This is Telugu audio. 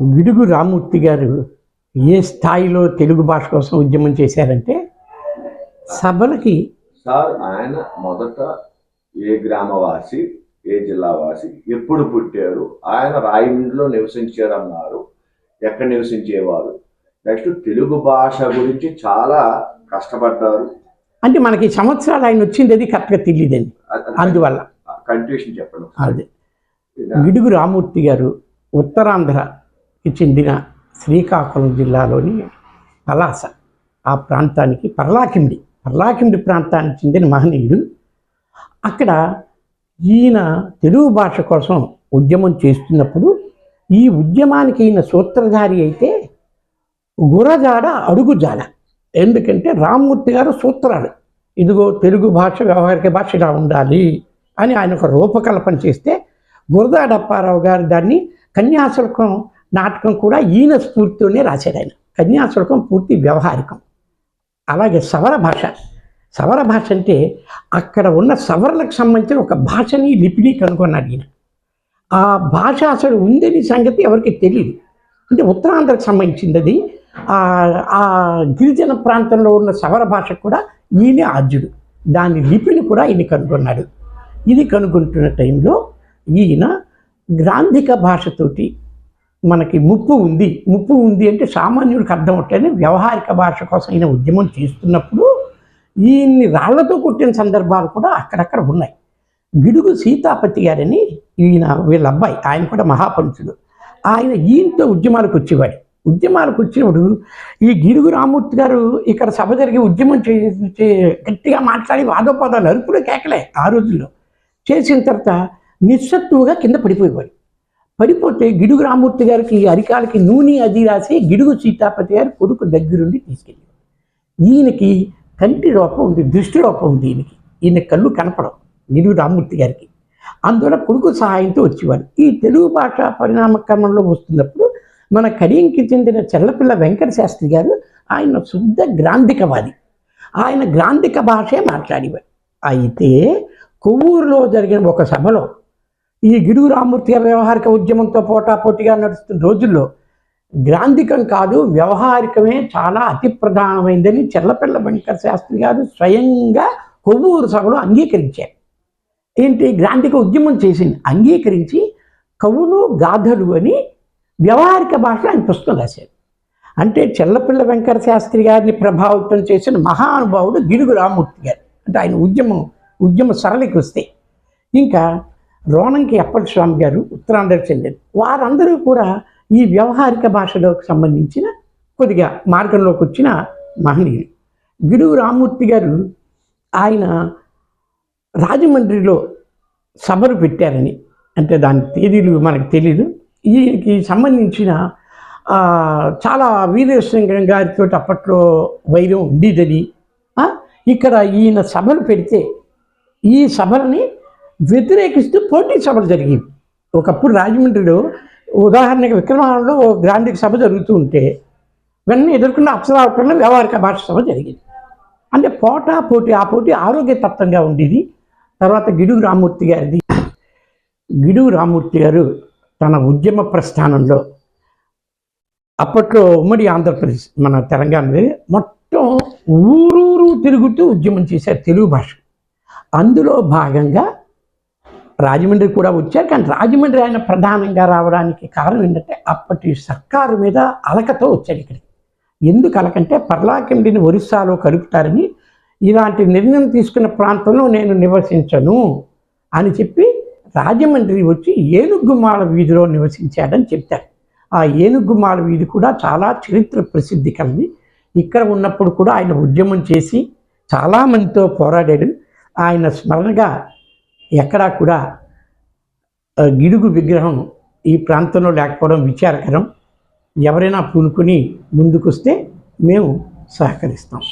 గిడుగు రామూర్తి గారు ఏ స్థాయిలో తెలుగు భాష కోసం ఉద్యమం చేశారంటే సభలకి సార్ ఆయన మొదట ఏ గ్రామవాసి ఏ జిల్లావాసి ఎప్పుడు పుట్టారు ఆయన రాయమండ్రిలో నివసించారన్నారు ఎక్కడ నివసించేవారు? నెక్స్ట్ తెలుగు భాష గురించి చాలా కష్టపడ్డారు. అంటే మనకి సంవత్సరాలు ఆయన వచ్చింది అది కరెక్ట్గా తెలియదండి అందువల్ల. కంటిన్యూషన్ చెప్పండి అదే. గిడుగు రామూర్తి గారు ఉత్తరాంధ్రకి చెందిన శ్రీకాకుళం జిల్లాలోని పలాస ఆ ప్రాంతానికి పర్లాకిండి పర్లాకిండి ప్రాంతానికి చెందిన మహనీయుడు. అక్కడ ఈయన తెలుగు భాష కోసం ఉద్యమం చేస్తున్నప్పుడు ఈ ఉద్యమానికి ఈయన సూత్రధారి అయితే గురజాడ అడుగుజాడ. ఎందుకంటే రామ్మూర్తి గారు సూత్రాలు. ఇదిగో తెలుగు భాష వ్యవహారిక భాష ఇలా ఉండాలి అని ఆయన ఒక రూపకల్పన చేస్తే గురజాడప్పారావు గారు దాన్ని కన్యాశుల్కం నాటకం కూడా ఈయన స్ఫూర్తితోనే రాశాడు ఆయన. కన్యాశుల్కం పూర్తి వ్యవహారికం. అలాగే సవర భాష. సవర భాష అంటే అక్కడ ఉన్న సవరలకు సంబంధించిన ఒక భాషని లిపిని కనుగొన్నాడు ఈయన. ఆ భాష అసలు ఉందని సంగతి ఎవరికి తెలియదు అంటే ఉత్తరాంధ్రకు సంబంధించింది అది. ఆ గిరిజన ప్రాంతంలో ఉన్న సవర భాష కూడా ఈయనే ఆద్యుడు దాని లిపిని కూడా ఈయన కనుగొన్నాడు. ఇది కనుగొంటున్న టైంలో ఈయన గ్రాంధిక భాషతోటి మనకి ముప్పు ఉంది. ముప్పు ఉంది అంటే సామాన్యుడికి అర్థం అవుతాయని వ్యవహారిక భాష కోసం ఈయన ఉద్యమం చేస్తున్నప్పుడు ఈయన్ని రాళ్ళతో కొట్టిన సందర్భాలు కూడా అక్కడక్కడ ఉన్నాయి. గిడుగు సీతాపతి గారని ఈయన వీళ్ళ అబ్బాయి ఆయన కూడా మహాపంచుడు. ఆయన ఈయనతో ఉద్యమాలకు వచ్చేవాడు. ఉద్యమాలకు వచ్చినప్పుడు ఈ గిడుగు రామూర్తి గారు ఇక్కడ సభ జరిగి ఉద్యమం చే చే- గట్టిగా మాట్లాడి వాదోపాదాలు అరుపులు కేకలే ఆ రోజుల్లో. చేసిన తర్వాత నిస్సత్తువుగా కింద పడిపోయేవాడు. పడిపోతే గిడుగు రామూర్తి గారికి అరికాలకి నూనె అది రాసి గిడుగు సీతాపతి గారి కొడుకు దగ్గరుండి తీసుకెళ్ళి ఈయనకి కంటి లోపం ఉంది దృష్టి లోపం ఉంది ఈయనకి. ఈయన కళ్ళు కనపడవు గిడుగు రామూర్తి గారికి. అందువల్ల కొడుకు సహాయంతో వచ్చేవాడు ఈ తెలుగు భాష పరిణామ క్రమంలో వస్తున్నప్పుడు మన కడియంకి చెందిన చెల్లపిల్ల వెంకట శాస్త్రి గారు ఆయన శుద్ధ గ్రాంధికవాది. ఆయన గ్రాంధిక భాషే మాట్లాడేవాడు అయితే కొవ్వూరులో జరిగిన ఒక సభలో ఈ గిడుగు రామూర్తి వ్యవహారిక ఉద్యమంతో పోటాపోటీగా నడుస్తున్న రోజుల్లో గ్రాంధికం కాదు వ్యవహారికమే చాలా అతి ప్రధానమైందని చెల్లపిల్ల వెంకట శాస్త్రి గారు స్వయంగా కొవ్వూరు సభలో అంగీకరించారు. ఏంటి? గ్రాంధిక ఉద్యమం చేసింది. అంగీకరించి కవులు గాథలు అని వ్యవహారిక భాషలో ఆయన పుస్తకం రాశారు. అంటే చెల్లపిల్ల వెంకట శాస్త్రి గారిని ప్రభావితం చేసిన మహానుభావుడు గిడుగు రామూర్తి గారు. అంటే ఆయన ఉద్యమం ఉద్యమ సరళికి వస్తే. ఇంకా రోణంకి అప్పలస్వామి గారు ఉత్తరాంధ్ర చెందిన వారందరూ కూడా ఈ వ్యవహారిక భాషలోకి సంబంధించిన కొద్దిగా మార్గంలోకి వచ్చిన మహనీయులు. గిడుగు రామూర్తి గారు ఆయన రాజమండ్రిలో సభలు పెట్టారని అంటే దాని తేదీలు మనకు తెలియదు ఈయనకి సంబంధించిన చాలా వీరేశ్వర గారితో అప్పట్లో వైరం ఉండేదని ఇక్కడ ఈయన సభలు పెడితే ఈ సభలని వ్యతిరేకిస్తూ పోటీ సభలు జరిగేవి ఒకప్పుడు రాజమండ్రిలో ఉదాహరణకి విక్రమాలలో ఓ గ్రాంధిక సభ జరుగుతూ ఉంటే వెంటనే ఎదుర్కొన్న అప్సరావటంలో వ్యవహారిక భాష సభ జరిగింది. అంటే పోటా పోటీ ఆ పోటీ ఆరోగ్యతత్వంగా ఉండేది. తర్వాత గిడుగు రామూర్తి గారిది. గిడుగు రామూర్తి గారు తన ఉద్యమ ప్రస్థానంలో అప్పట్లో ఉమ్మడి ఆంధ్రప్రదేశ్ మన తెలంగాణలో మొత్తం ఊరూరు తిరుగుతూ ఉద్యమం చేశారు తెలుగు భాష. అందులో భాగంగా రాజమండ్రి కూడా వచ్చారు. కానీ రాజమండ్రి ఆయన ప్రధానంగా రావడానికి కారణం ఏంటంటే అప్పటి సర్కారు మీద అలకతో వచ్చాడు ఇక్కడికి. ఎందుకు అలకంటే పర్లాకెండిని ఒరిస్సాలో కలుపుతారని ఇలాంటి నిర్ణయం తీసుకున్న ప్రాంతంలో నేను నివసించను అని చెప్పి రాజమండ్రి వచ్చి ఏనుగుమాల వీధిలో నివసించాడని చెప్తారు. ఆ ఏనుగుమాల వీధి కూడా చాలా చరిత్ర ప్రసిద్ధి కలిగి ఇక్కడ ఉన్నప్పుడు కూడా ఆయన ఉద్యమం చేసి చాలామందితో పోరాడాడు. ఆయన స్మరణగా ఎక్కడా కూడా గిడుగు విగ్రహం ఈ ప్రాంతంలో లేకపోవడం విచారకరం. ఎవరైనా పూనుకొని ముందుకొస్తే మేము సహకరిస్తాం.